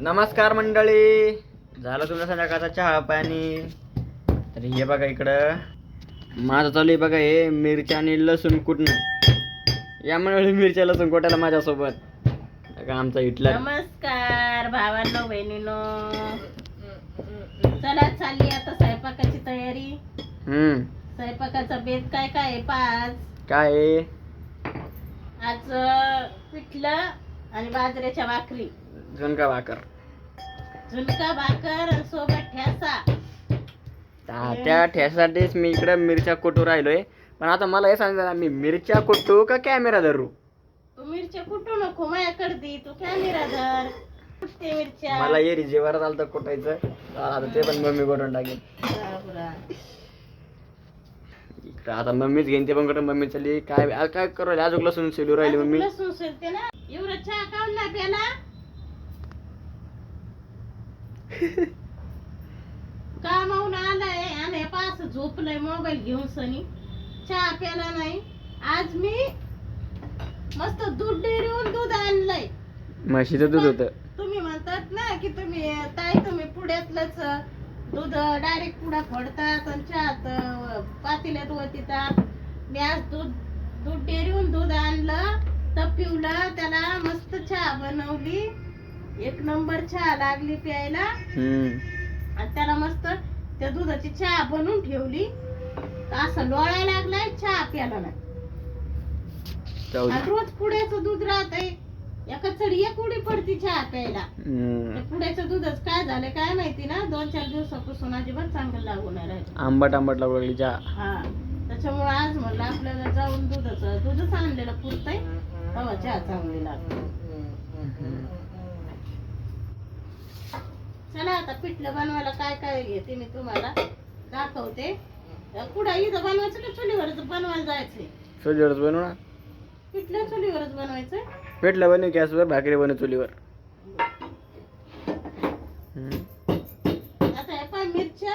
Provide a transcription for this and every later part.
नमस्कार मंडळी. झालं तुमचा संध्याकाळचा चहा पाणी? तर हे बघा इकडं. माझं चालू आहे बघा हे मिरच्या आणि लसूण कुटणं. या मंडळी मिरच्या लसूण कुटायला माझ्यासोबत. बघा आमचा इटला नमस्कार भावांनो बहिणीनो. चला चालली आता स्वयंपाकाची तयारी. हम्म. स्वयंपाकाचा बेत काय काय आहे पाच? काय आहे? आज अं, पिठलं आणि बाजऱ्याच्या भाकरी. झुणका भाकर झुणका भाकर आणि सोबत ठ्यासा त्या- त्या ठ्यासाठीच मी इकडं मिरच्या कुटू राहिलोय. पण आता मला हे सांगा मी मिरच्या कुटू का कॅमेरा धरू? तू मिरच्या कुठू नको माझ्याकडे दे तू कॅमेरा धर. कुठते मिरच्या. मला ये जेवायला आलं तर कुटायचं. तर आता ते पण मम्मी करून टाकेल बापरा. इकडं आता मम्मीच घेईन ते पण कुठं मम्मी चालली. काय आ- काय करू राहिली? अजून लसूण शिलू राहिली मम्मी. लसूण सोलते ना? एवढं चहा नाही प्याला? कामावून आलाय आणि पास झोपलाय मोबाईल घेऊन सनी. चहा प्याला नाही. आज मी मस्त दूध डेअरीहून दूध आणलंय. म्हशीचं दूध होतं. तुम्ही म्हणतात ना की तुम्ही ताई तुम्ही पुढ्यातलंच दूध डायरेक्ट पुढा फोडतात आणि चहात पातेल्यात वतीतात. मी आज दूध दूध डेअरीहून दूध आणलं तपिवलं त्याला मस्त चहा बनवली. एक नंबर चहा लागली प्यायला. हम्म. आणि त्याला मस्त त्या दुधाची चहा बनवून ठेवली. तर असं लोळायला लागलाय चहा प्याला नाही. जाऊ दे. आणि रोज पुढ्याचं दूध राहतंय. एका चढी एक उडी पडती चहा प्यायला. हम्म. पुढ्याचं दूधच काय झालं काय माहिती ना? दोन चार दिवसापासून अजिबात चांगलं लागून राहिलं. आंबट आंबट लागू लागली चहा. हा. त्याच्यामुळे आज म्हणलं आपल्याला जाऊन दुधाचं दूधच आणलेलं पुरतंय. तेव्हा चहा चांगली लागते चला आता पिठलं बनवायला काय काय घेते मी तुम्हाला दाखवते. कुठं? इथं बनवायचं का चुलीवरच बनवायला जायचंय? चुलीवरच बनवू ना. पिठलं चुलीवरच बनवायचंय? पेटलं बनव गॅसवर भाकरी बनव चुलीवर. आता हे पाय मिरच्या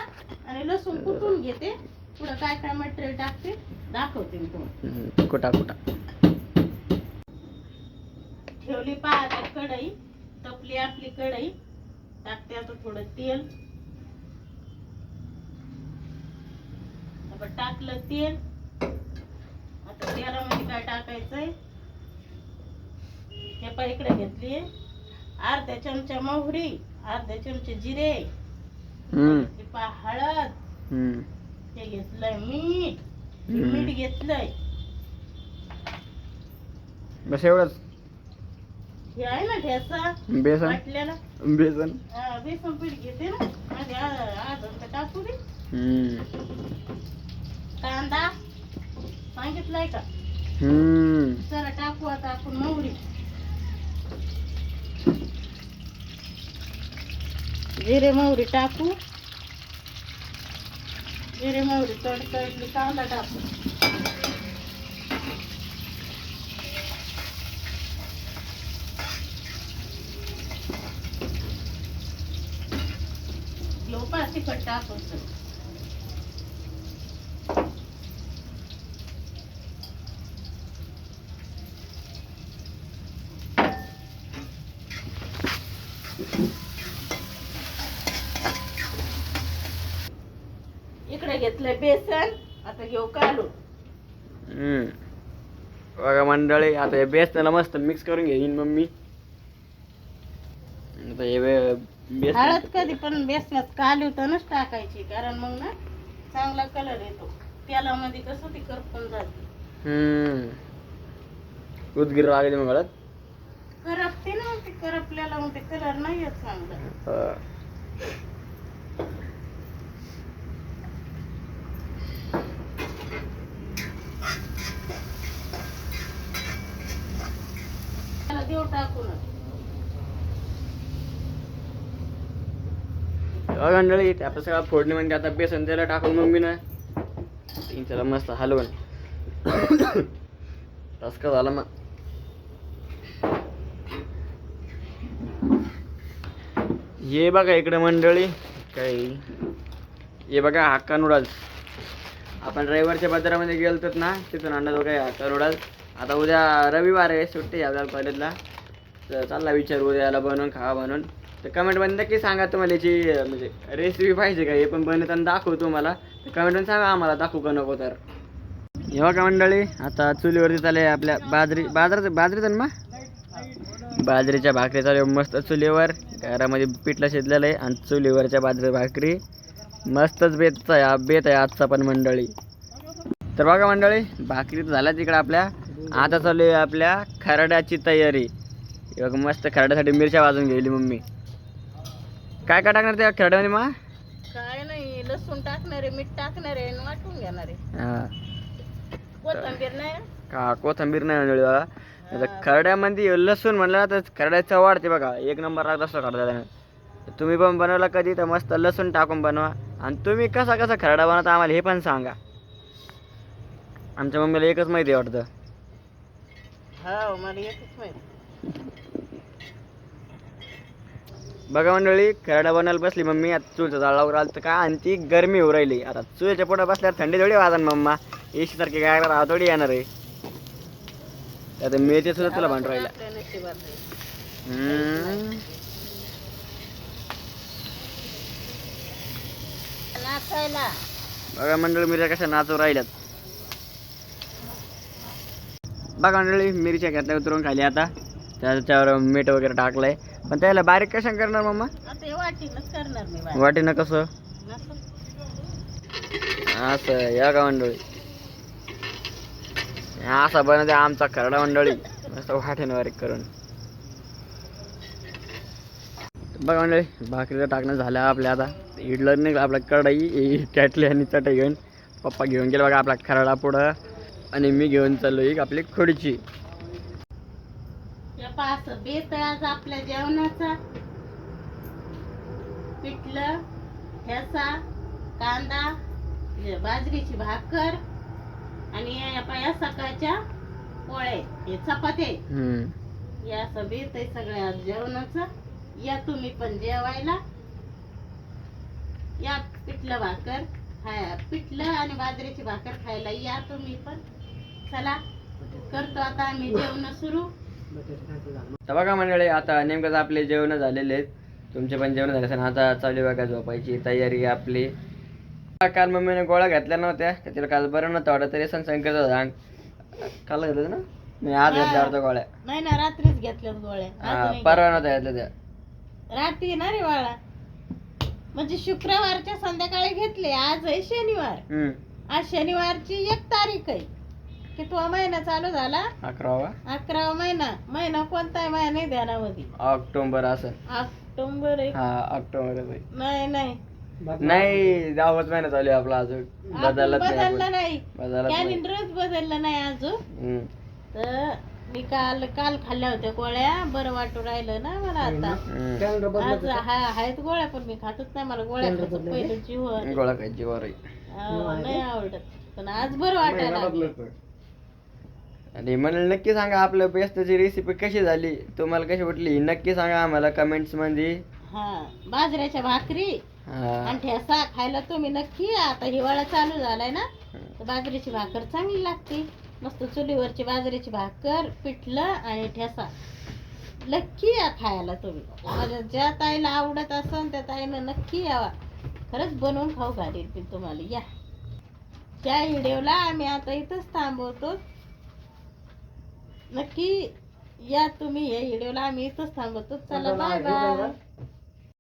आणि लसूण कुटून घेते? पुढं काय काय मटेरियल टाकते? दाखवते मी तुम्हाला. कुटा कुटा ठेवली पाहता कढई तपली आपली कढई. टाकते आता थोडं तेल. आपण टाकलं तेल. आता तेलामध्ये काय टाकायचंय? हे पण इकडे घेतली. अर्ध्या चमचा मोहरी अर्ध्या चमचे जिरे. हे पहा हळद. हे घेतलंय मीठ. मीठ घेतलंय. बस एवढंच. हे आहे ना ठेसा बेसन. वाटलेला बेसन. हा, बेसन पीठ घेते ना. मध्ये टाकू दे. हम्म. कांदा. सांगितलंय का? हम्म. चला टाकू आता आपण मोहरी. जिरे मोहरी टाकू. जिरे मोहरी तडतडली कांदा टाकू. लोपा इकडे घेतलंय बेसन आता घेऊ काढून हम्म. बघा मंडळी आता हे बेसनाला मस्त मिक्स करून घेईन मम्मी आता हे हळद कधी पण बेसनात कालवतानच टाकायची कारण मग ना चांगला कलर येतो. तेलामध्ये कसं ती करपून जाते. हम्म. उदगीर लागली मग हळद? करपते ना मग ते करपल्याला मग ते कलर नाही येत चांगला. हा. त्याला देऊ टाकून बघा मंडळी ते सगळा सगळं फोडणी म्हणजे आता बेसन त्याला टाकून मम्मी ना त्याला मस्त हलवण टसका झाला मग. हे बघा इकडे मंडळी काही हे बघा हक्का नूडल्स आपण रविवारच्या बाजारामध्ये गेलो तर ना तिथून आणलं बघा हे हक्का नूडल्स आता उद्या रविवार आहे सुट्टी आपल्याला कॉलेजला तर चालला विचार उद्याला बनवून खावा बनवून. तर कमेंटमध्ये नक्की सांगा तुम्हाला याची म्हणजे रेसिपी पाहिजे का? हे पण बनवताना दाखवू तुम्हाला. तर कमेंटमध्ये सांगा आम्हाला दाखवू का नको तर. येवा का मंडळी आता चुलीवरती चालले आपल्या बाजरी बाजरीचं बाजरी ना मग? बाजरीच्या भाकरी चालू आहे मस्त चुलीवर. घरामध्ये पिठलं शिजलेलं आहे आणि चुलीवरच्या बाजरी भाकरी मस्तच बेत आहे बेत आहे आजचा पण मंडळी. तर बघा मंडळी भाकरी तर झाल्या तिकडे आपल्या. आता चालू आहे आपल्या खरड्याची तयारी. हे मस्त खरड्यासाठी मिरच्या वाजून गेली मम्मी. काय काय टाकणार त्या खरड्यामध्ये मग? काय नाही लसूण टाकणारे मीठ टाकणारे आणि वाटून घेणारे. हां. कोथंबीर नाही? का कोथंबीर नाही मंडळी बघा आता खरड्यामध्ये लसूण म्हणलं तर खरड्याचं वाढते बघा एक नंबर लागत असतो खरड्याला तुम्ही पण बनवला कधी तर मस्त लसूण टाकून बनवा. आणि तुम्ही कसा कसा खरडा बनवता आम्हाला हे पण सांगा. आमच्या मम्मीला एकच माहिती आहे वाटतं. हो मला एकच माहिती. बघा मंडळी खरडा बनायला बसली मम्मी आता चूलचं झाडावर आलं राहिलं तर काय आणि ती गरमी होऊ राहिली. आता चुलीच्या पोटा बसल्यावर थंडी थोडी वाजन मम्मा. एशी सारखी काय राहा थोडी येणार आहे. आता मेथी सुद्धा तुला भांडून राहिला. बघा मंडळी मिरच्या कशा नाचू राहिल्यात. बघा मंडळी मिरच्या घेतल्या उतरून खाली आता. त्याच्यावर मीठ वगैरे टाकलंय. पण त्याला बारीक कशा करणार मम्मा आता हे वाटीनच करणार मी बाई. वाटीनं कसं? नसं. असं या का मंडळी? असा बनवते आमचा खरडा मंडळी. मस्त वाटेनं बारीक करून. बघा मंडळी भाकरीचं टाकणं झालं आपल्या आता. इडलं नाही आपला कढाई कॅटली आणि चटई घेऊन पप्पा घेऊन गेला बघा आपला खरडा पुढं. आणि मी घेऊन चाललो एक आपली खोडीची असं बेत आज आपल्या जेवणाचा. पिठलं ठेसा कांदा बाजरीची भाकर आणि या सकाळच्या पोळे हे. हम्म. या असं बेत आहे सगळ्या आज जेवणाचं. या तुम्ही पण जेवायला. या पिठलं भाकर खाया पिठलं आणि बाजरीची भाकर खायला या तुम्ही पण. चला करतो आता आम्ही जेवण सुरू. तर बघा मंडळी आता नेमकंच आपले जेवण झालेले आहेत. तुमचे पण जेवण झाले असेल. आता चालू बघा झोपायची तयारी आपली. काल मम्मीने गोळ्या घातल्या नव्हत्या तिला काल बरं नव्हतं वाटत. तरी सण संकेत सांग काल घेतलं ना? मी आज घेतल्या वाटतं गोळ्या. नाही ना रात्रीच घेतल्यात गोळ्या. आज नाही परवा नव्हत्या घेतल्या त्या. घेतल्या. रात्री ना रे बाळा. म्हणजे शुक्रवारच्या संध्याकाळी घेतले. आज आहे शनिवार. हम्म. आज शनिवारची एक तारीख आहे. कितवा महिना चालू झाला. अकरावा? अकरावा महिना. महिना कोणताही महिना नाही ध्यानामध्ये. ऑक्टोबर असं. ऑक्टोबर आहे हा ऑक्टोबर नाही नाही. नाही दहावाच महिना चालू आहे आपला अजून. बदलत नाही बदललं आपण. नाही. बदलत नाही. कॅलेंडरच बदललं नाही अजून. हम्म. तर मी काल काल खाल्ल्या होत्या गोळ्या. बरं वाटू राहिलं ना मला आता. हम्म. आज हा आहेत गोळ्या पण मी खातच नाही. मला गोळ्या खायचं पहिलं जीव आहे. गोळा काय जीवावर आहे. अं, नाही आवडत. पण आज बरं वाटायला लागलं. आणि मला नक्की सांगा आपल्या पेस्टची रेसिपी कशी झाली? तुम्हाला कशी वाटली? नक्की सांगा आम्हाला कमेंट्समध्ये. हा बाजऱ्याच्या भाकरी हा. आणि ठेसा खायला तुम्ही नक्की आता हिवाळा चालू झालाय ना तर बाजरीची भाकर चांगली लागते. मस्त चुलीवरची बाजरीची भाकर पिठलं आणि ठेसा नक्की या खायला तुम्ही. माझ्या ज्या ताईला आवडत असेल त्या ताईनं नक्की यावा. खरंच बनवून खाऊ घालील मी तुम्हाला. या. त्या व्हिडिओला आम्ही आता इथंच थांबवतो. नक्की या तुम्ही या व्हिडिओला आम्ही इथंच थांबवतो. चला बाय बाय